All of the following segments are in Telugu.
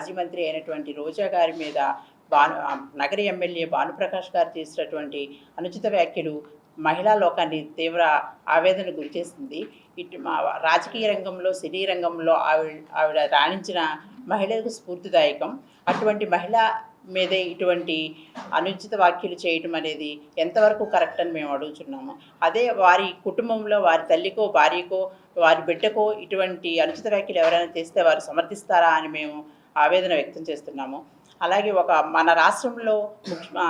మాజీ మంత్రి అయినటువంటి రోజా గారి మీద భాను నగర ఎమ్మెల్యే భానుప్రకాష్ గారు చేసినటువంటి అనుచిత వ్యాఖ్యలు మహిళా లోకాన్ని తీవ్ర ఆవేదనకు గురిచేసింది. ఇటు మా రాజకీయ రంగంలో సినీ రంగంలో ఆవిడ ఆవిడ రాణించిన మహిళలకు స్ఫూర్తిదాయకం. అటువంటి మహిళ మీదే ఇటువంటి అనుచిత వ్యాఖ్యలు చేయటం అనేది ఎంతవరకు కరెక్ట్ అని మేము అడుగుతున్నాము అదే వారి కుటుంబంలో వారి తల్లికో భార్యకో వారి బిడ్డకో ఇటువంటి అనుచిత వ్యాఖ్యలు ఎవరైనా చేస్తే వారు సమర్థిస్తారా అని మేము ఆవేదన వ్యక్తం చేస్తున్నాము. అలాగే ఒక మన రాష్ట్రంలో ముఖ్య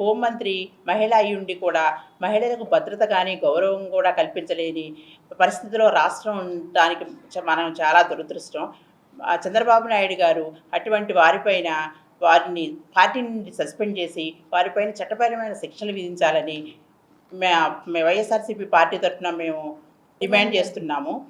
హోంమంత్రి మహిళ అయి ఉండి కూడా మహిళలకు భద్రత కానీ గౌరవం కూడా కల్పించలేని పరిస్థితిలో రాష్ట్రం ఉండడానికి చ- మనం చాలా దురదృష్టం. చంద్రబాబు నాయుడు గారు అటువంటి వారిపైన వారిని పార్టీ నుండి సస్పెండ్ చేసి వారిపైన చట్టపరమైన శిక్షలు విధించాలని మే వైఎస్ఆర్సీపీ పార్టీ తరఫున మేము డిమాండ్ చేస్తున్నాము.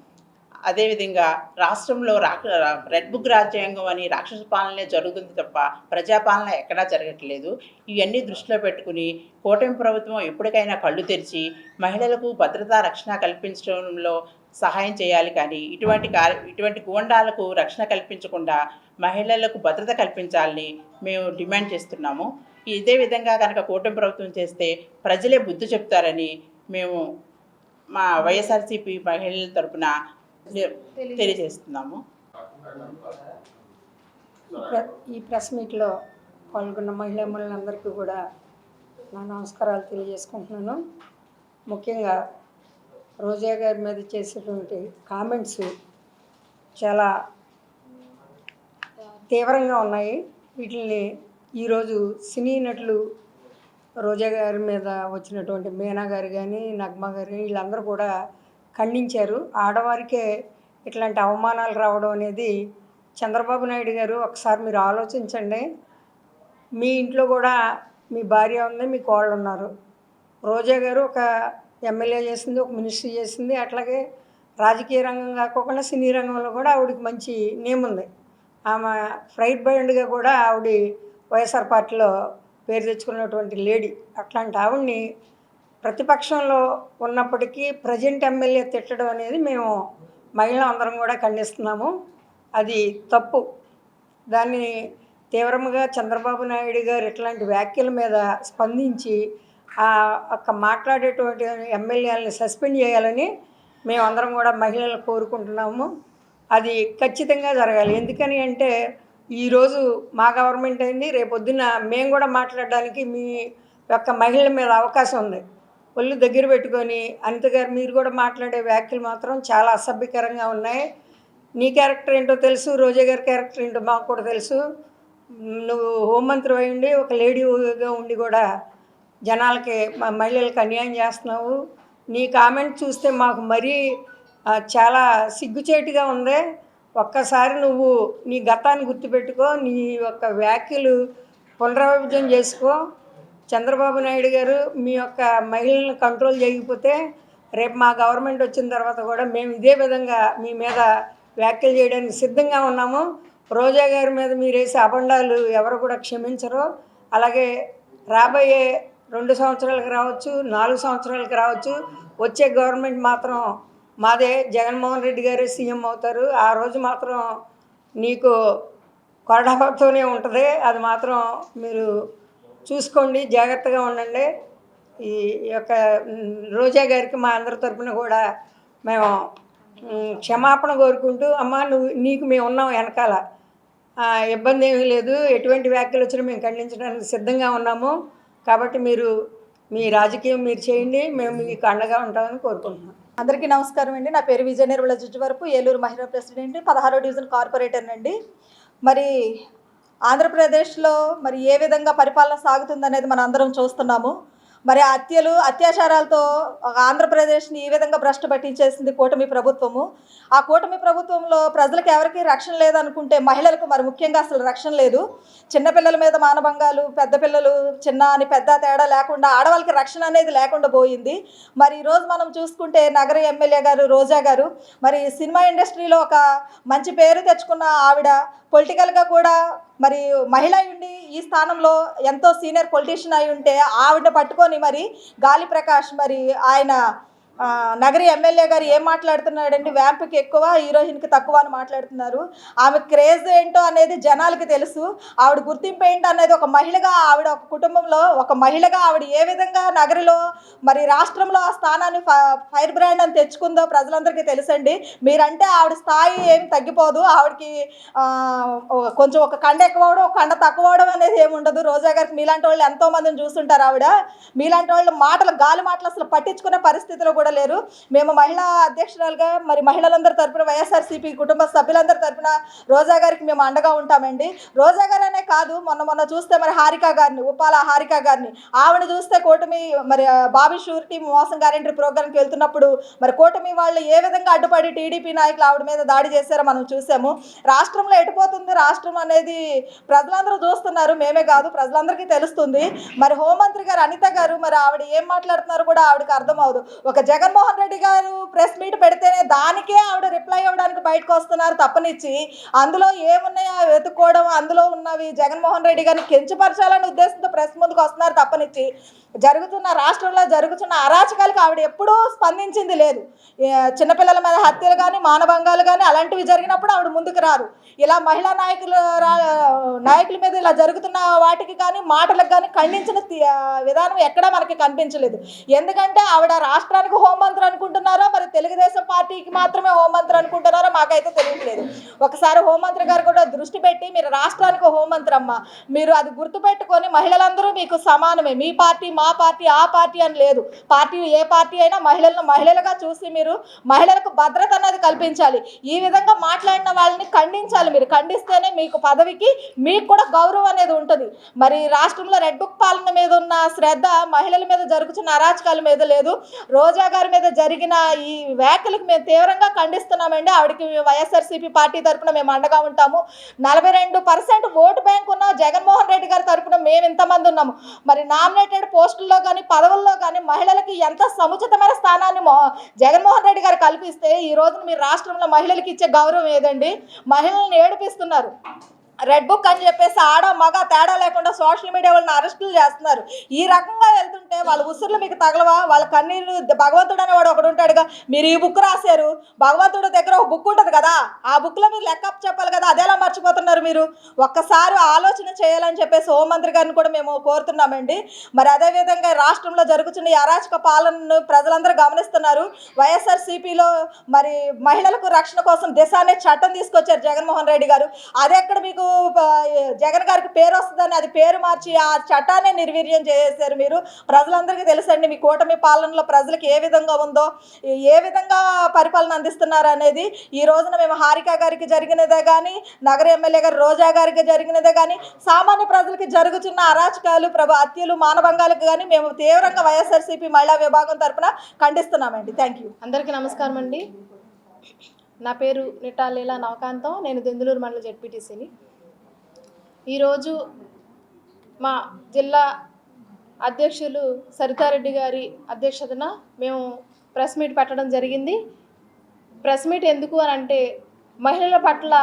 అదేవిధంగా రాష్ట్రంలో రాక రెడ్ బుక్ రాజ్యాంగం అని రాక్షస పాలనే జరుగుతుంది తప్ప ప్రజాపాలన ఎక్కడా జరగట్లేదు. ఇవన్నీ దృష్టిలో పెట్టుకుని కూటమి ప్రభుత్వం ఎప్పటికైనా కళ్ళు తెరిచి మహిళలకు భద్రతా రక్షణ కల్పించడంలో సహాయం చేయాలి కానీ ఇటువంటి కార్య ఇటువంటి గూండాలకు రక్షణ కల్పించకుండా మహిళలకు భద్రత కల్పించాలని మేము డిమాండ్ చేస్తున్నాము. ఇదే విధంగా కనుక కూటమి ప్రభుత్వం చేస్తే ప్రజలే బుద్ధి చెప్తారని మేము మా వైఎస్ఆర్సీపీ మహిళల తరపున తెలియజేస్తున్నాము. ఈ ప్ర- ఈ ప్రెస్ మీట్లో పాల్గొన్న మహిళా మహిళలందరికీ కూడా నా నమస్కారాలు తెలియజేసుకుంటున్నాను. ముఖ్యంగా రోజా గారి మీద చేసేటువంటి కామెంట్స్ చాలా తీవ్రంగా ఉన్నాయి. వీటిని ఈరోజు సినీ నటులు రోజా గారి మీద వచ్చినటువంటి మీనా గారు కానీ నగ్మ గారు కానీ వీళ్ళందరూ కూడా ఖండించారు. ఆడవారికే ఇట్లాంటి అవమానాలు రావడం అనేది చంద్రబాబు నాయుడు గారు ఒకసారి మీరు ఆలోచించండి. మీ ఇంట్లో కూడా మీ భార్య ఉంది మీ కోళ్ళు ఉన్నారు రోజా గారు ఒక ఎమ్మెల్యే చేసింది ఒక మినిస్ట్రీ చేసింది. అట్లాగే రాజకీయ రంగం కాకుండా సినీ రంగంలో కూడా ఆవిడకి మంచి నేమ్ ఉంది. ఆమె ఫ్రైట్ బ్యాండ్గా కూడా ఆవిడ వైఎస్ఆర్ పార్టీలో పేరు తెచ్చుకున్నటువంటి లేడీ. అట్లాంటి ఆవిడ్ని ప్రతిపక్షంలో ఉన్నప్పటికీ ప్రజెంట్ ఎమ్మెల్యే తిట్టడం అనేది మేము మహిళ అందరం కూడా ఖండిస్తున్నాము. అది తప్పు. దాన్ని తీవ్రంగా చంద్రబాబు నాయుడు గారు ఇట్లాంటి వ్యాఖ్యల మీద స్పందించి ఆ యొక్క మాట్లాడేటువంటి ఎమ్మెల్యేలని సస్పెండ్ చేయాలని మేమందరం కూడా మహిళలు కోరుకుంటున్నాము. అది ఖచ్చితంగా జరగాలి. ఎందుకని అంటే ఈరోజు మా గవర్నమెంట్ అయింది. రేపొద్దున మేము కూడా మాట్లాడడానికి మీ యొక్క మహిళల మీద అవకాశం ఉంది. ఒళ్ళు దగ్గర పెట్టుకొని అనిత గారు మీరు కూడా మాట్లాడే వ్యాఖ్యలు మాత్రం చాలా అసభ్యకరంగా ఉన్నాయి. నీ క్యారెక్టర్ ఏంటో తెలుసు రోజా గారి క్యారెక్టర్ ఏంటో మాకు కూడా తెలుసు. నువ్వు హోంమంత్రి అయి ఉండి ఒక లేడీగా ఉండి కూడా జనాలకి మ- మహిళలకు అన్యాయం చేస్తున్నావు. నీ కామెంట్ చూస్తే మాకు మరీ చాలా సిగ్గుచేటుగా ఉంది. ఒక్కసారి నువ్వు నీ గతాన్ని గుర్తుపెట్టుకో నీ యొక్క వ్యాఖ్యలు పునరావిభజన చేసుకో. చంద్రబాబు నాయుడు గారు మీ యొక్క మహిళలను కంట్రోల్ చేయకపోతే రేపు మా గవర్నమెంట్ వచ్చిన తర్వాత కూడా మేము ఇదే విధంగా మీ మీద వ్యాఖ్యలు చేయడానికి సిద్ధంగా ఉన్నాము. రోజా గారి మీద మీరు వేసే అబండాలు ఎవరు కూడా క్షమించరు. అలాగే రాబోయే రెండు సంవత్సరాలకు రావచ్చు నాలుగు సంవత్సరాలకు రావచ్చు. వచ్చే గవర్నమెంట్ మాత్రం మాదే జగన్మోహన్ రెడ్డి గారే సీఎం అవుతారు. ఆ రోజు మాత్రం నీకు కొరడాతోనే ఉంటుంది. అది మాత్రం మీరు చూసుకోండి జాగ్రత్తగా ఉండండి. ఈ యొక్క రోజా గారికి మా అందరి తరపున కూడా మేము క్షమాపణ కోరుకుంటూ అమ్మ నువ్వు నీకు మేము ఉన్నాం వెనకాల. ఇబ్బంది ఏమీ లేదు. ఎటువంటి వ్యాఖ్యలు వచ్చినా మేము ఖండించడానికి సిద్ధంగా ఉన్నాము. కాబట్టి మీరు మీ రాజకీయం మీరు చేయండి. మేము మీకు అండగా ఉంటామని కోరుకుంటున్నాం. అందరికీ నమస్కారం అండి. నా పేరు విజయ నిర్మల వరకు ఏలూరు మహిళా ప్రెసిడెంట్ పదహారో డివిజన్ కార్పొరేటర్ అండి మరి ఆంధ్రప్రదేశ్లో మరి ఏ విధంగా పరిపాలన సాగుతుందనేది మనం అందరం చూస్తున్నాము. మరి హత్యలు అత్యాచారాలతో ఆంధ్రప్రదేశ్ని ఈ విధంగా భ్రష్టు పట్టించేసింది కూటమి ప్రభుత్వము. ఆ కూటమి ప్రభుత్వంలో ప్రజలకు ఎవరికి రక్షణ లేదనుకుంటే మహిళలకు మరి ముఖ్యంగా అసలు రక్షణ లేదు. చిన్నపిల్లల మీద మానభంగాలు పెద్ద పిల్లలు చిన్న అని పెద్ద తేడా లేకుండా ఆడవాళ్ళకి రక్షణ అనేది లేకుండా పోయింది. మరి ఈరోజు మనం చూసుకుంటే నగర ఎమ్మెల్యే గారు రోజా గారు మరి సినిమా ఇండస్ట్రీలో ఒక మంచి పేరు తెచ్చుకున్న ఆవిడ పొలిటికల్గా కూడా మరి మహిళ ఉండి ఈ స్థానంలో ఎంతో సీనియర్ పొలిటీషియన్ అయి ఉంటే ఆవిడ పట్టుకొని మరి గాలి ప్రకాష్ మరి ఆయన నగరి ఎమ్మెల్యే గారు ఏం మాట్లాడుతున్నాడండి వ్యాంప్కి ఎక్కువ హీరోయిన్కి తక్కువ అని మాట్లాడుతున్నారు. ఆమె క్రేజ్ ఏంటో అనేది జనాలకి తెలుసు. ఆవిడ గుర్తింపు ఏంటో అనేది ఒక మహిళగా ఆవిడ ఒక కుటుంబంలో ఒక మహిళగా ఆవిడ ఏ విధంగా నగరిలో మరి రాష్ట్రంలో ఆ స్థానాన్ని ఫైర్ బ్రాండ్ అని తెచ్చుకుందో ప్రజలందరికీ తెలుసండి. మీరంటే ఆవిడ స్థాయి ఏమి తగ్గిపోదు. ఆవిడకి కొంచెం ఒక కండ ఎక్కువ అవడం ఒక కండ తక్కువ అవడం అనేది ఏమి ఉండదు. రోజా గారికి మీలాంటి వాళ్ళు ఎంతో మందిని చూస్తుంటారు ఆవిడ. మీలాంటి వాళ్ళు మాటలు గాలి మాటలు అసలు పట్టించుకునే పరిస్థితిలో కూడా లేరు. మేము మహిళా అధ్యక్షురాలుగా మరి మహిళలందరి తరపున వైఎస్ఆర్సీపీ కుటుంబ సభ్యులందరి తరపున రోజా గారికి మేము అండగా ఉంటామండి. రోజా గారు అనే కాదు మొన్న మొన్న చూస్తే మరి హారిక గారిని ఉపాల హారిక గారిని. ఆవిడ చూస్తే కూటమి మరి బాబీ షూరిటీ మోసం గ్యారెంటీ ప్రోగ్రామ్కి వెళ్తున్నప్పుడు మరి కూటమి వాళ్ళు ఏ విధంగా అడ్డుపడి టీడీపీ నాయకులు ఆవిడ మీద దాడి చేశారో మనం చూసాము. రాష్ట్రంలో ఎటుపోతుంది రాష్ట్రం అనేది ప్రజలందరూ చూస్తున్నారు. మేమే కాదు ప్రజలందరికీ తెలుస్తుంది. మరి హోంమంత్రి గారు అనిత గారు మరి ఆవిడ ఏం మాట్లాడుతున్నారో కూడా ఆవిడకి అర్థం అవదు ఒక జగన్మోహన్ రెడ్డి గారు ప్రెస్ మీట్ పెడితేనే దానికే ఆవిడ రిప్లై ఇవ్వడానికి బయటకు వస్తున్నారు తప్పనిచ్చి. అందులో ఏమున్నాయో వెతుక్కోవడం? అందులో ఉన్నవి జగన్మోహన్ రెడ్డి గారిని కించపరచాలనే ఉద్దేశంతో ప్రెస్ ముందుకు వస్తున్నారు తప్పనిచ్చి. జరుగుతున్న రాష్ట్రంలో జరుగుతున్న అరాచకాలకు ఆవిడ ఎప్పుడూ స్పందించింది లేదు. చిన్నపిల్లల మీద హత్యలు కానీ మానభంగాలు కానీ అలాంటివి జరిగినప్పుడు ఆవిడ ముందుకు రారు ఇలా మహిళా నాయకులు రా- నాయకుల మీద ఇలా జరుగుతున్న వాటికి కానీ మాటలకు కానీ ఖండించిన విధానం ఎక్కడా మనకి కనిపించలేదు. ఎందుకంటే ఆవిడ రాష్ట్రానికి హోంమంత్రి అనుకుంటున్నారో? మరి తెలుగుదేశం పార్టీకి మాత్రమే హోంమంత్రి అనుకుంటున్నారో? మాకైతే తెలియట్లేదు. ఒకసారి హోంమంత్రి గారు కూడా దృష్టి పెట్టి మీరు రాష్ట్రానికి హోంమంత్రి అమ్మ మీరు అది గుర్తుపెట్టుకొని మహిళలందరూ మీకు సమానమే. మీ పార్టీ మా పార్టీ ఆ పార్టీ అని లేదు. పార్టీ ఏ పార్టీ అయినా మహిళలను మహిళలుగా చూసి మీరు మహిళలకు భద్రత అనేది కల్పించాలి. ఈ విధంగా మాట్లాడిన వాళ్ళని ఖండించాలి మీరు. ఖండిస్తేనే మీకు పదవికి మీకు కూడా గౌరవం అనేది ఉంటుంది. మరి రాష్ట్రంలో రెడ్ బుక్ పాలన మీద ఉన్న శ్రద్ధ మహిళల మీద జరుగుతున్న అరాచకాల మీద లేదు. రోజా గారి మీద జరిగిన ఈ వ్యాఖ్యలకు మేము తీవ్రంగా ఖండిస్తున్నామండి. ఆవిడకి వైఎస్ఆర్సీపీ పార్టీ తరఫున మేము అండగా ఉంటాము. నలభై రెండు పర్సెంట్ ఓటు బ్యాంక్ ఉన్న జగన్మోహన్ రెడ్డి గారి తరఫున మేము ఇంతమంది ఉన్నాము? మరి నామినేటెడ్ పోస్టుల్లో కానీ పదవుల్లో కానీ మహిళలకి ఎంత సముచితమైన స్థానాన్ని మో- జగన్మోహన్ రెడ్డి గారు కల్పిస్తే ఈ రోజున మీ రాష్ట్రంలో మహిళలకి ఇచ్చే గౌరవం ఏదండి? మహిళల్ని ఏడిపిస్తున్నారు. రెడ్ బుక్ అని చెప్పేసి ఆడ మగ తేడా లేకుండా సోషల్ మీడియా వాళ్ళని అరెస్టులు చేస్తున్నారు. ఈ రకంగా వెళ్తుంటే వాళ్ళ ఉసురులు మీకు తగలవా? వాళ్ళ కన్నీళ్ళు భగవంతుడు అనేవాడు ఒకడు ఉంటాడుగా మీరు ఈ బుక్ రాశారు. భగవంతుడి దగ్గర ఒక బుక్ ఉంటుంది కదా ఆ బుక్లో మీరు లెక్క చెప్పాలి కదా అదేలా మర్చిపోతున్నారు మీరు. ఒక్కసారి ఆలోచన చేయాలని చెప్పేసి హోంమంత్రి గారిని కూడా మేము కోరుతున్నామండి. మరి అదేవిధంగా రాష్ట్రంలో జరుగుతున్న ఈ అరాచక పాలనను ప్రజలందరూ గమనిస్తున్నారు. వైఎస్ఆర్సీపీలో మరి మహిళలకు రక్షణ కోసం దిశ అనే చట్టం తీసుకొచ్చారు జగన్మోహన్ రెడ్డి గారు. అదే అక్కడ మీకు జగన్ గారికి పేరు వస్తుందని అది పేరు మార్చి ఆ చట్టాన్ని నిర్వీర్యం చేశారు మీరు. ప్రజలందరికీ తెలుసండి మీ కూటమి పాలనలో ప్రజలకు ఏ విధంగా ఉందో ఏ విధంగా పరిపాలన అందిస్తున్నారు అనేది. ఈ రోజున మేము హారిక గారికి జరిగినదే కానీ నగర ఎమ్మెల్యే గారు రోజా గారికి జరిగినదే కానీ సామాన్య ప్రజలకి జరుగుతున్న అరాచకాలు ప్రభు హత్యలు మానభంగాలకు కానీ మేము తీవ్రంగా వైఎస్ఆర్సీపీ మహిళా విభాగం తరపున ఖండిస్తున్నామండి. థ్యాంక్ యూ అందరికీ నమస్కారం అండి నా పేరు నిటాలీలా నవకాంతం. నేను దెందులూరు మండల జెడ్పీటీసీని. ఈరోజు మా జిల్లా అధ్యక్షులు సరితారెడ్డి గారి అధ్యక్షతన మేము ప్రెస్ మీట్ పెట్టడం జరిగింది. ప్రెస్ మీట్ ఎందుకు అని అంటే మహిళల పట్ల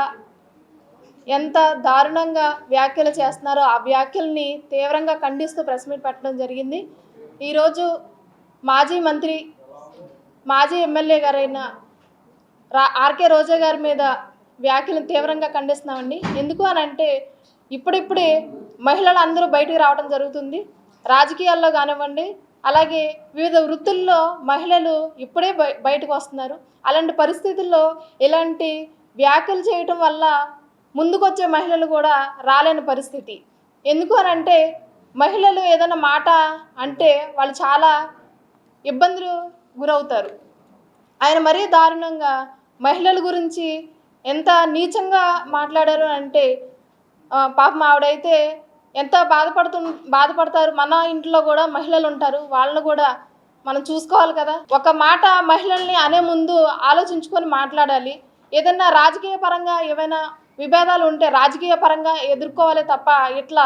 ఎంత దారుణంగా వ్యాఖ్యలు చేస్తున్నారో ఆ వ్యాఖ్యల్ని తీవ్రంగా ఖండిస్తూ ప్రెస్ మీట్ పెట్టడం జరిగింది. ఈరోజు మాజీ మంత్రి మాజీ ఎమ్మెల్యే గారైన రా ఆర్కే రోజా గారి మీద వ్యాఖ్యలను తీవ్రంగా ఖండిస్తున్నామండి. ఎందుకు అని అంటే ఇప్పుడిప్పుడే మహిళలు అందరూ బయటికి రావడం జరుగుతుంది. రాజకీయాల్లో కానివ్వండి అలాగే వివిధ వృత్తుల్లో మహిళలు ఇప్పుడే బయ బయటకు వస్తున్నారు. అలాంటి పరిస్థితుల్లో ఇలాంటి వ్యాఖ్యలు చేయటం వల్ల ముందుకొచ్చే మహిళలు కూడా రాలేని పరిస్థితి. ఎందుకు అని అంటే మహిళలు ఏదైనా మాట అంటే వాళ్ళు చాలా ఇబ్బందులు గురవుతారు. ఆయన మరీ దారుణంగా మహిళల గురించి ఎంత నీచంగా మాట్లాడారు అంటే పాపం ఆవిడైతే ఎంత బాధపడుతు బాధపడతారు? మన ఇంట్లో కూడా మహిళలు ఉంటారు. వాళ్ళని కూడా మనం చూసుకోవాలి కదా. ఒక మాట మహిళల్ని అనే ముందు ఆలోచించుకొని మాట్లాడాలి. ఏదైనా రాజకీయ పరంగా ఏవైనా విభేదాలు ఉంటే రాజకీయ పరంగా ఎదుర్కోవాలి తప్ప ఇట్లా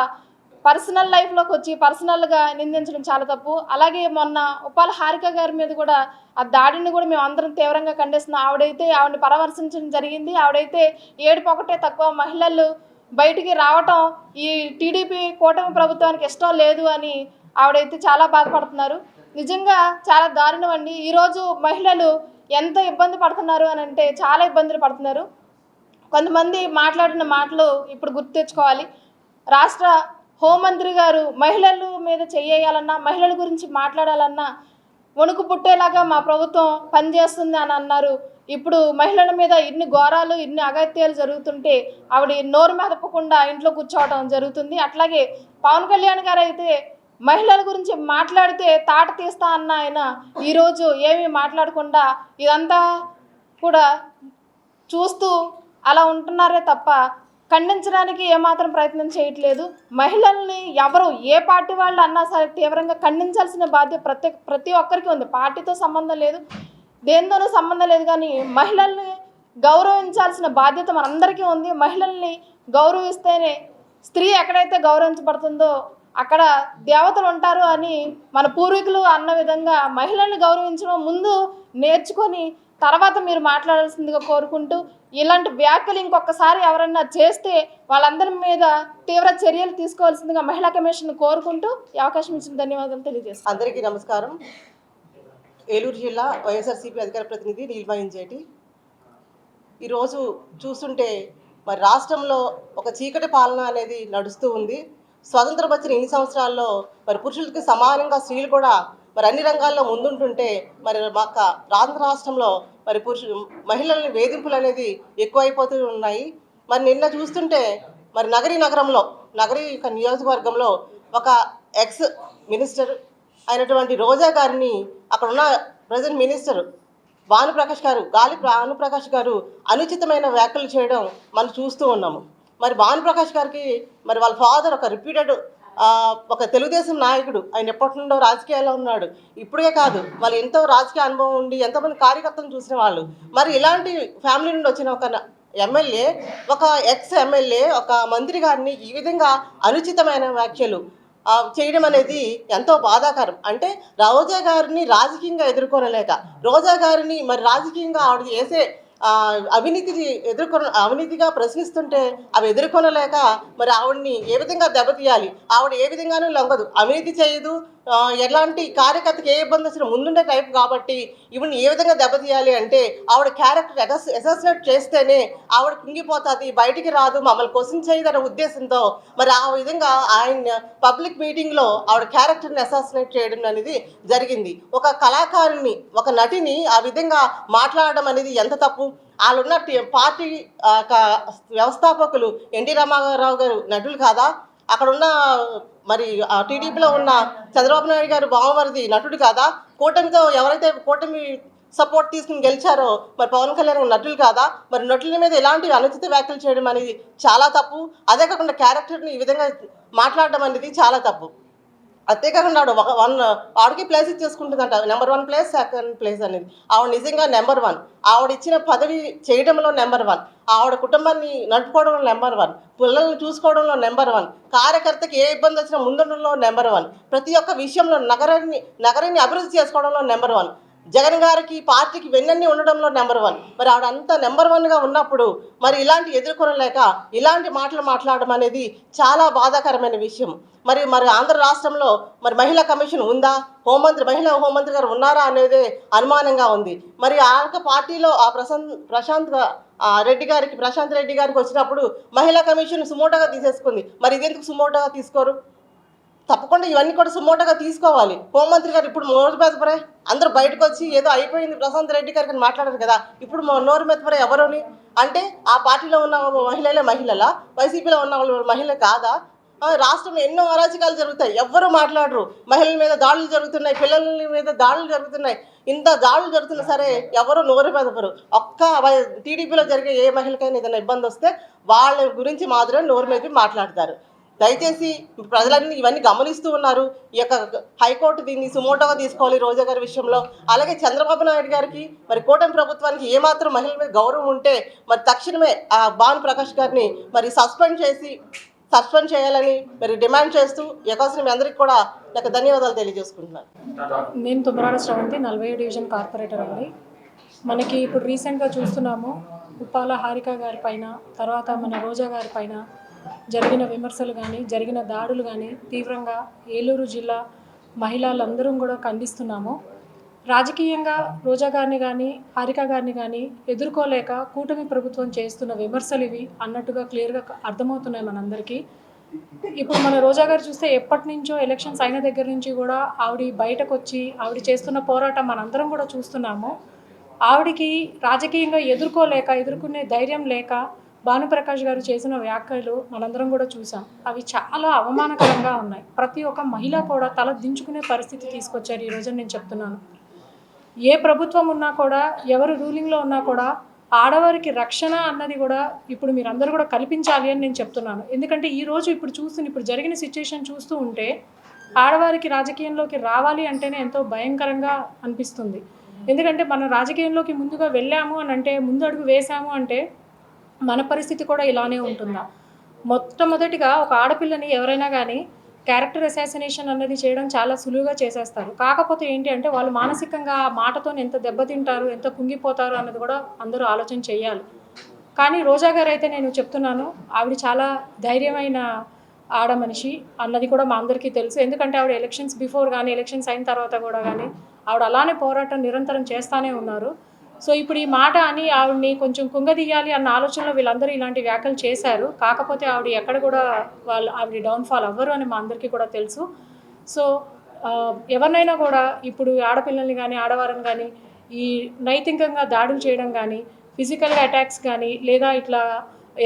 పర్సనల్ లైఫ్లోకి వచ్చి పర్సనల్గా నిందించడం చాలా తప్పు. అలాగే మొన్న ఉపాల హారిక గారి మీద కూడా ఆ దాడిని కూడా మేము అందరం తీవ్రంగా ఖండిస్తున్నాం. ఆవిడైతే ఆవిడని పరామర్శించడం జరిగింది. ఆవిడైతే ఏడుపు ఒకటే తక్కువ. మహిళలు బయటికి రావటం ఈ టీడీపీ కూటమి ప్రభుత్వానికి ఇష్టం లేదు అని ఆవిడైతే చాలా బాధపడుతున్నారు. నిజంగా చాలా దారుణం అండి. ఈరోజు మహిళలు ఎంత ఇబ్బంది పడుతున్నారు అని అంటే చాలా ఇబ్బందులు పడుతున్నారు. కొంతమంది మాట్లాడిన మాటలు ఇప్పుడు గుర్తు తెచ్చుకోవాలి. రాష్ట్ర హోంమంత్రి గారు మహిళల మీద చెయ్యాలన్నా మహిళల గురించి మాట్లాడాలన్నా వణుకు పుట్టేలాగా మా ప్రభుత్వం పనిచేస్తుంది అని అన్నారు. ఇప్పుడు మహిళల మీద ఇన్ని ఘోరాలు ఇన్ని అగత్యాలు జరుగుతుంటే ఆవిడ నోరు మెదపకుండా ఇంట్లో కూర్చోవడం జరుగుతుంది. అట్లాగే పవన్ కళ్యాణ్ గారు అయితే మహిళల గురించి మాట్లాడితే తాట తీస్తా అన్న ఆయన ఈరోజు ఏమీ మాట్లాడకుండా ఇదంతా కూడా చూస్తూ అలా ఉంటున్నారే తప్ప ఖండించడానికి ఏమాత్రం ప్రయత్నం చేయట్లేదు. మహిళల్ని ఎవరు ఏ పార్టీ వాళ్ళు అన్నా సరే తీవ్రంగా ఖండించాల్సిన బాధ్యత ప్రతి ప్రతి ఒక్కరికి ఉంది. పార్టీతో సంబంధం లేదు దేనితోనూ సంబంధం లేదు కానీ మహిళల్ని గౌరవించాల్సిన బాధ్యత మనందరికీ ఉంది. మహిళల్ని గౌరవిస్తేనే స్త్రీ ఎక్కడైతే గౌరవించబడుతుందో అక్కడ దేవతలు ఉంటారు అని మన పూర్వీకులు అన్న విధంగా మహిళల్ని గౌరవించడం ముందు నేర్చుకొని తర్వాత మీరు మాట్లాడాల్సిందిగా కోరుకుంటూ ఇలాంటి వ్యాఖ్యలు ఇంకొకసారి ఎవరన్నా చేస్తే వాళ్ళందరి మీద తీవ్ర చర్యలు తీసుకోవాల్సిందిగా మహిళా కమిషన్ కోరుకుంటూ ఈ అవకాశం ఇచ్చిన ధన్యవాదాలు తెలియజేస్తాను అందరికీ నమస్కారం. ఏలూరు జిల్లా వైఎస్ఆర్సీపీ అధికార ప్రతినిధి నీల్మాయించేటి ఈరోజు చూస్తుంటే మరి రాష్ట్రంలో ఒక చీకటి పాలన అనేది నడుస్తూ ఉంది. స్వతంత్రం వచ్చిన ఇన్ని సంవత్సరాల్లో మరి పురుషులకి సమానంగా స్త్రీలు కూడా మరి అన్ని రంగాల్లో ముందుంటుంటే మరి మాకు ఆంధ్ర రాష్ట్రంలో మరి పురుషు మహిళల్ని వేధింపులు అనేది ఎక్కువైపోతూ ఉన్నాయి. మరి నిన్న చూస్తుంటే మరి నగరి నగరంలో నగరీ యొక్క నియోజకవర్గంలో ఒక ఎక్స్ మినిస్టర్ అయినటువంటి రోజా గారిని అక్కడ ఉన్న ప్రజెంట్ మినిస్టర్ భానుప్రకాష్ గారు గాలి భానుప్రకాష్ గారు అనుచితమైన వ్యాఖ్యలు చేయడం మనం చూస్తూ ఉన్నాము. మరి భానుప్రకాష్ గారికి మరి వాళ్ళ ఫాదర్ ఒక రిపీటెడ్ ఒక తెలుగుదేశం నాయకుడు ఆయన ఎప్పటి నుండో రాజకీయాల్లో ఉన్నాడు. ఇప్పుడే కాదు వాళ్ళు ఎంతో రాజకీయ అనుభవం ఉండి ఎంతోమంది కార్యకర్తలు చూసిన వాళ్ళు. మరి ఇలాంటి ఫ్యామిలీ నుండి వచ్చిన ఒక ఎమ్మెల్యే ఒక ఎక్స్ ఎమ్మెల్యే ఒక మంత్రి గారిని ఈ విధంగా అనుచితమైన వ్యాఖ్యలు చేయడం అనేది ఎంతో బాధాకరం. అంటే రోజా గారిని రాజకీయంగా ఎదుర్కొనలేక రోజా గారిని మరి రాజకీయంగా ఆవిడ చేసే అవినీతి అవినీతిని ఎదుర్కొన అవినీతిగా ప్రశ్నిస్తుంటే అవి ఎదుర్కొనలేక మరి ఆవిడని ఏ విధంగా దెబ్బతీయాలి? ఆవిడ ఏ విధంగానూ లొంగదు. అవినీతి చేయదు ఎలాంటి కార్యకర్తకి ఏ ఇబ్బంది వచ్చినా ముందుండే టైప్ కాబట్టి ఈవిని ఏ విధంగా దెబ్బతీయాలి అంటే ఆవిడ క్యారెక్టర్ అసెస్ అసెస్మెంట్ చేస్తేనే ఆవిడ కుంగిపోతుంది బయటికి రాదు మమ్మల్ని క్వశ్చన్ చేయదనే ఉద్దేశంతో మరి ఆ విధంగా ఆయన పబ్లిక్ మీటింగ్లో ఆవిడ క్యారెక్టర్ని అసాసినేట్ చేయడం అనేది జరిగింది. ఒక కళాకారుని ఒక నటిని ఆ విధంగా మాట్లాడడం అనేది ఎంత తప్పు? వాళ్ళున్న పార్టీ వ్యవస్థాపకులు ఎన్టీ రామారావు గారు నటులు కాదా? అక్కడ ఉన్న మరి ఆ టీడీపీలో ఉన్న చంద్రబాబు నాయుడు గారు బావమరిది నటుడు కాదా? కూటమితో ఎవరైతే కూటమి సపోర్ట్ తీసుకుని గెలిచారో మరి పవన్ కళ్యాణ్ నటులు కాదా? మరి నటుల మీద ఎలాంటి అనుచిత వ్యాఖ్యలు చేయడం అనేది చాలా తప్పు. అదే కాకుండా క్యారెక్టర్ని ఈ విధంగా మాట్లాడడం అనేది చాలా తప్పు. అంతేకాకుండా ఆవిడ ఒక వన్ ఆవిడకి place ఇచ్చేసుకుంటుందంట. Number one place second place అనేది. ఆవిడ నిజంగా నెంబర్ వన్ ఆవిడ ఇచ్చిన పదవి చేయడంలో నెంబర్ వన్ ఆవిడ కుటుంబాన్ని నడుపుకోవడంలో నెంబర్ వన్ పిల్లల్ని చూసుకోవడంలో నెంబర్ వన్ కార్యకర్తకి ఏ ఇబ్బంది వచ్చినా ముందుండడంలో నెంబర్ వన్ ప్రతి ఒక్క విషయంలో నగరాన్ని నగరాన్ని అభివృద్ధి చేసుకోవడంలో నెంబర్ వన్ జగన్ గారికి పార్టీకి వెన్నన్ని ఉండడంలో నెంబర్ వన్. మరి ఆవిడ అంత నెంబర్ వన్గా ఉన్నప్పుడు మరి ఇలాంటి ఎదుర్కొనలేక ఇలాంటి మాటలు మాట్లాడడం అనేది చాలా బాధాకరమైన విషయం. మరి మరి ఆంధ్ర రాష్ట్రంలో మరి మహిళా కమిషన్ ఉందా? హోంమంత్రి మహిళా హోంమంత్రి గారు ఉన్నారా అనేది అనుమానంగా ఉంది. మరి ఆ యొక్క పార్టీలో ఆ ప్రశాంత్ ప్రశాంత్ ఆ రెడ్డి గారికి ప్రశాంత్ రెడ్డి గారికి వచ్చినప్పుడు మహిళా కమిషన్ సుమోటోగా తీసేసుకుంది. మరి ఇదెందుకు సుమోటోగా తీసుకోరు? తప్పకుండా ఇవన్నీ కూడా సుమోటగా తీసుకోవాలి. హోంమంత్రి గారు ఇప్పుడు నోరు మెదపరే. అందరూ బయటకు వచ్చి ఏదో అయిపోయింది ప్రశాంత్ రెడ్డి గారికి మాట్లాడారు కదా. ఇప్పుడు నోరు మెదపరే ఎవరుని? అంటే ఆ పార్టీలో ఉన్న మహిళలే మహిళలా? వైసీపీలో ఉన్న వాళ్ళు మహిళ కాదా? రాష్ట్రంలో ఎన్నో అరాచకాలు జరుగుతాయి. ఎవ్వరూ మాట్లాడరు. మహిళల మీద దాడులు జరుగుతున్నాయి. పిల్లల మీద దాడులు జరుగుతున్నాయి. ఇంత దాడులు జరుగుతున్నా సరే ఎవరు నోరు మెదపరు. ఒక్క టీడీపీలో జరిగే ఏ మహిళకైనా ఏదైనా ఇబ్బంది వస్తే వాళ్ళ గురించి మాత్రమే నోరు మెదిపి మాట్లాడతారు. దయచేసి ప్రజలన్నీ ఇవన్నీ గమనిస్తూ ఉన్నారు. ఈ యొక్క హైకోర్టు దీన్ని సుమోటోగా తీసుకోవాలి రోజా గారి విషయంలో. అలాగే చంద్రబాబు నాయుడు గారికి మరి కూటమి ప్రభుత్వానికి ఏమాత్రం మహిళల మీద గౌరవం ఉంటే మరి తక్షణమే ఆ భాను ప్రకాష్ గారిని మరి సస్పెండ్ చేసి సస్పెండ్ చేయాలని మరి డిమాండ్ చేస్తూ ఈ మీ అందరికి కూడా నాకు ధన్యవాదాలు తెలియజేసుకుంటున్నాను. నేను తుమ్మరాడ శ్రవంతి నలభై డివిజన్ కార్పొరేటర్ అండి. మనకి ఇప్పుడు రీసెంట్గా చూస్తున్నాము ఉప్పాల హారిక గారి పైన తర్వాత మన రోజా గారి పైన జరిగిన విమర్శలు కానీ జరిగిన దాడులు కానీ తీవ్రంగా ఏలూరు జిల్లా మహిళలందరం కూడా ఖండిస్తున్నాము. రాజకీయంగా రోజా గారిని కానీ హారిక గారిని కానీ ఎదుర్కోలేక కూటమి ప్రభుత్వం చేస్తున్న విమర్శలు ఇవి అన్నట్టుగా క్లియర్గా అర్థమవుతున్నాయి మనందరికీ. ఇప్పుడు మన రోజా గారు చూస్తే ఎప్పటి నుంచో ఎలక్షన్స్ అయిన దగ్గర నుంచి కూడా ఆవిడ బయటకు వచ్చి ఆవిడ చేస్తున్న పోరాటం మనందరం కూడా చూస్తున్నాము. ఆవిడికి రాజకీయంగా ఎదుర్కోలేక ఎదుర్కొనే ధైర్యం లేక భానుప్రకాష్ గారు చేసిన వ్యాఖ్యలు మనందరం కూడా చూసాం. అవి చాలా అవమానకరంగా ఉన్నాయి. ప్రతి ఒక్క మహిళ కూడా తల దించుకునే పరిస్థితి తీసుకొచ్చారు ఈ రోజు నేను చెప్తున్నాను. ఏ ప్రభుత్వం ఉన్నా కూడా ఎవరు రూలింగ్లో ఉన్నా కూడా ఆడవారికి రక్షణ అన్నది కూడా ఇప్పుడు మీరందరూ కూడా కల్పించాలి అని నేను చెప్తున్నాను. ఎందుకంటే ఈ రోజు ఇప్పుడు చూస్తున్న ఇప్పుడు జరిగిన సిచ్యుయేషన్ చూస్తూ ఉంటే ఆడవారికి రాజకీయంలోకి రావాలి అంటేనే ఎంతో భయంకరంగా అనిపిస్తుంది. ఎందుకంటే మనం రాజకీయంలోకి ముందుగా వెళ్ళాము అని అంటే ముందు అడుగు వేసాము అంటే మన పరిస్థితి కూడా ఇలానే ఉంటుందా? మొట్టమొదటిగా ఒక ఆడపిల్లని ఎవరైనా కానీ క్యారెక్టర్ అసాసినేషన్ అన్నది చేయడం చాలా సులువుగా చేసేస్తారు. కాకపోతే ఏంటి అంటే వాళ్ళు మానసికంగా ఆ మాటతో ఎంత దెబ్బతింటారు ఎంత కుంగిపోతారు అన్నది కూడా అందరూ ఆలోచన చేయాలి. కానీ రోజా గారు అయితే నేను చెప్తున్నాను ఆవిడ చాలా ధైర్యమైన ఆడ మనిషి అన్నది కూడా మా అందరికీ తెలుసు. ఎందుకంటే ఆవిడ ఎలక్షన్స్ బిఫోర్ కానీ ఎలక్షన్స్ అయిన తర్వాత కూడా కానీ ఆవిడ అలానే పోరాటం నిరంతరం చేస్తూనే ఉన్నారు. సో ఇప్పుడు ఈ మాట అని ఆవిడని కొంచెం కుంగదీయాలి అన్న ఆలోచనలో వీళ్ళందరూ ఇలాంటి వ్యాఖ్యలు చేశారు. కాకపోతే ఆవిడ ఎక్కడ కూడా వాళ్ళు ఆవిడ డౌన్ఫాల్ అవ్వరు అని మా అందరికీ కూడా తెలుసు. సో ఎవరినైనా కూడా ఇప్పుడు ఆడపిల్లల్ని కానీ ఆడవారిని కానీ ఈ నైతికంగా దాడులు చేయడం కానీ ఫిజికల్గా అటాక్స్ కానీ లేదా ఇట్లా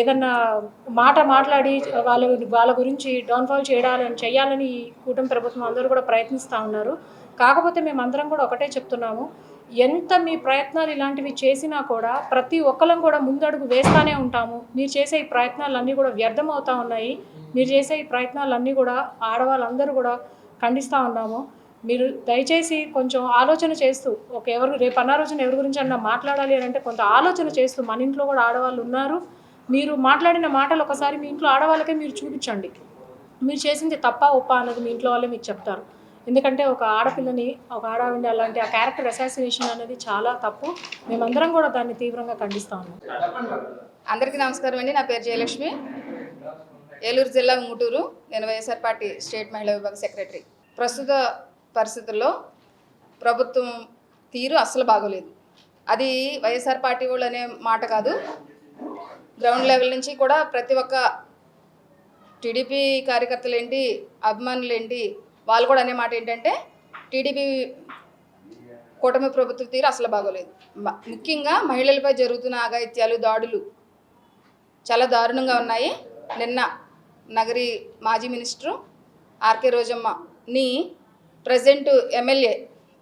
ఏదన్నా మాట మాట్లాడి వాళ్ళ వాళ్ళ గురించి డౌన్ఫాల్ చేయాలని చేయాలని ఈ కూటమి ప్రభుత్వం అందరూ కూడా ప్రయత్నిస్తూ ఉన్నారు. కాకపోతే మేమందరం కూడా ఒకటే చెప్తున్నాము. ఎంత మీ ప్రయత్నాలు ఇలాంటివి చేసినా కూడా ప్రతి ఒక్కరం కూడా ముందడుగు వేస్తానే ఉంటాము. మీరు చేసే ఈ ప్రయత్నాలన్నీ కూడా వ్యర్థం అవుతా ఉన్నాయి. మీరు చేసే ఈ ప్రయత్నాలన్నీ కూడా ఆడవాళ్ళందరూ కూడా ఖండిస్తూ ఉన్నాము. మీరు దయచేసి కొంచెం ఆలోచన చేస్తూ ఒక ఎవరు రేపు అన్న రోజున ఎవరి గురించి అన్నా మాట్లాడాలి అని అంటే కొంత ఆలోచన చేస్తూ మన ఇంట్లో కూడా ఆడవాళ్ళు ఉన్నారు. మీరు మాట్లాడిన మాటలు ఒకసారి మీ ఇంట్లో ఆడవాళ్ళకే మీరు చూపించండి. మీరు చేసింది తప్ప ఒప్ప అన్నది మీ ఇంట్లో వాళ్ళే మీకు చెప్తారు. ఎందుకంటే ఒక ఆడపిల్లని ఒక ఆడవిండి అలాంటి ఆ క్యారెక్టర్ అసాసినేషన్ అనేది చాలా తప్పు. మేమందరం కూడా దాన్ని తీవ్రంగా ఖండిస్తాము అందరికీ నమస్కారం అండి. నా పేరు జయలక్ష్మి. ఏలూరు జిల్లా ముటూరు. నేను వైఎస్ఆర్ పార్టీ స్టేట్ మహిళా విభాగ సెక్రటరీ. ప్రస్తుత పరిస్థితుల్లో ప్రభుత్వం తీరు అస్సలు బాగోలేదు. అది వైఎస్ఆర్ పార్టీ వాళ్ళు అనే మాట కాదు. గ్రౌండ్ లెవెల్ నుంచి కూడా ప్రతి ఒక్క టీడీపీ కార్యకర్తలు ఏంటి అభిమానులు ఏంటి వాళ్ళు కూడా అనే మాట ఏంటంటే టీడీపీ కూటమి ప్రభుత్వ తీరు అసలు బాగోలేదు. ముఖ్యంగా మహిళలపై జరుగుతున్న ఆగాయిత్యాలు దాడులు చాలా దారుణంగా ఉన్నాయి. నిన్న నగరి మాజీ మినిస్టరు ఆర్కే రోజమ్మని ప్రజెంట్ ఎమ్మెల్యే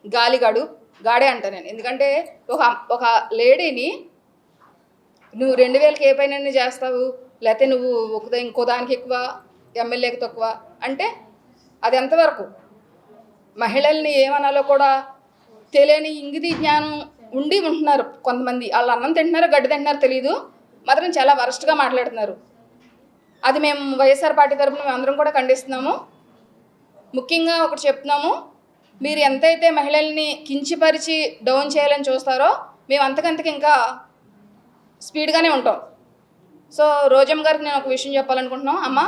గాలిగాడు గాడే అంట నేను. ఎందుకంటే ఒక ఒక లేడీని నువ్వు రెండు వేలకి ఏ పైన చేస్తావు లేకపోతే నువ్వు ఒక ఇంకో దానికి ఎక్కువ ఎమ్మెల్యేకి తక్కువ అంటే అది ఎంతవరకు? మహిళల్ని ఏమనాలో కూడా తెలియని ఇంగిది జ్ఞానం ఉండి ఉంటున్నారు కొంతమంది. వాళ్ళు అన్నం తింటున్నారు గడ్డి తింటున్నారు తెలియదు మాత్రం చాలా వరస్ట్గా మాట్లాడుతున్నారు. అది మేము వైఎస్ఆర్ పార్టీ తరఫున మేము అందరం కూడా ఖండిస్తున్నాము. ముఖ్యంగా ఒకటి చెప్తున్నాము. మీరు ఎంతైతే మహిళల్ని కించిపరిచి డౌన్ చేయాలని చూస్తారో మేము అంతకంతకి ఇంకా స్పీడ్గానే ఉంటాం. సో రోజమ్మ గారికి నేను ఒక విషయం చెప్పాలనుకుంటున్నాం. అమ్మ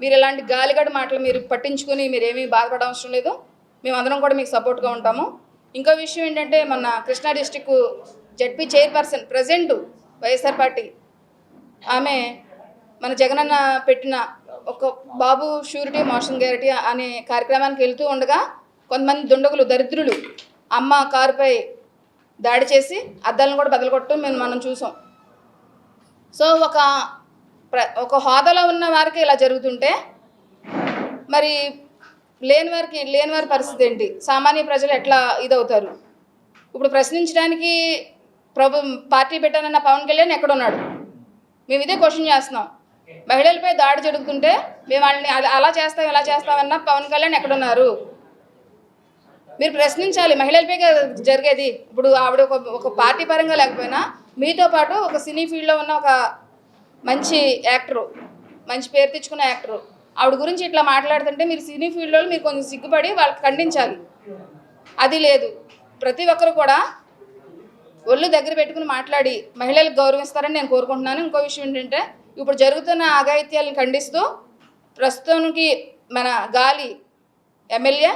మీరు ఇలాంటి గాలిగడ మాటలు మీరు పట్టించుకుని మీరు ఏమీ బాధపడ అవసరం లేదు. మేమందరం కూడా మీకు సపోర్ట్గా ఉంటాము. ఇంకో విషయం ఏంటంటే మన Krishna district ZP chairperson present YSR party ఆమె మన జగనన్న పెట్టిన ఒక బాబు షూరిటీ మోషన్ గ్యారెంటీ అనే కార్యక్రమానికి వెళ్తూ ఉండగా కొంతమంది దుండగులు దరిద్రులు అమ్మ కారుపై దాడి చేసి అద్దాలను కూడా బదలగొట్టడం మేము మనం చూసాం. సో ఒక ఒక హోదాలో ఉన్న వారికి ఇలా జరుగుతుంటే మరి లేని వారికి లేని వారి పరిస్థితి ఏంటి? సామాన్య ప్రజలు ఎట్లా ఇదవుతారు? ఇప్పుడు ప్రశ్నించడానికి ప్రభు పార్టీ పెట్టానన్న పవన్ కళ్యాణ్ ఎక్కడున్నాడు మేము ఇదే క్వశ్చన్ చేస్తున్నాం. మహిళలపై దాడి జరుగుతుంటే మేము వాళ్ళని అలా- అలా చేస్తాం ఇలా చేస్తామన్న పవన్ కళ్యాణ్ ఎక్కడున్నారు మీరు ప్రశ్నించాలి. మహిళలపై కదా జరిగేది. ఇప్పుడు ఆవిడ ఒక ఒక పార్టీ పరంగా లేకపోయినా మీతో పాటు ఒక సినీ ఫీల్డ్లో ఉన్న ఒక మంచి యాక్టరు మంచి పేరు తెచ్చుకున్న యాక్టరు. ఆవిడ గురించి ఇట్లా మాట్లాడుతుంటే మీరు సినీ ఫీల్డ్లో మీరు కొంచెం సిగ్గుపడి వాళ్ళకి ఖండించాలి. అది లేదు. ప్రతి ఒక్కరు కూడా ఒళ్ళు దగ్గర పెట్టుకుని మాట్లాడి మహిళలకు గౌరవిస్తారని నేను కోరుకుంటున్నాను. ఇంకో విషయం ఏంటంటే ఇప్పుడు జరుగుతున్న అఘాయిత్యాలను ఖండిస్తూ ప్రస్తుతానికి మన గాలి ఎమ్మెల్యే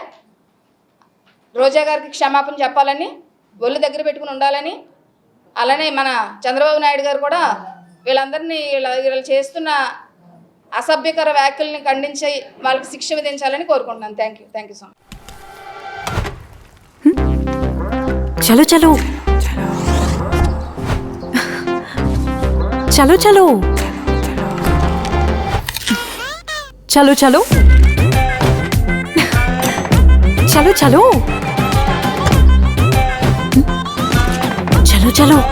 రోజా గారికి క్షమాపణ చెప్పాలని ఒళ్ళు దగ్గర పెట్టుకుని ఉండాలని అలానే మన చంద్రబాబు నాయుడు గారు కూడా వీళ్ళందరినీ వీళ్ళ వీళ్ళు చేస్తున్న అసభ్యకర వ్యాఖ్యల్ని ఖండించి వాళ్ళకి శిక్ష విధించాలని కోరుకుంటున్నాను. Thank you thank you so much చలో చలో. చలో చలో. చలో చలో. చలో చలో. చలో చలో.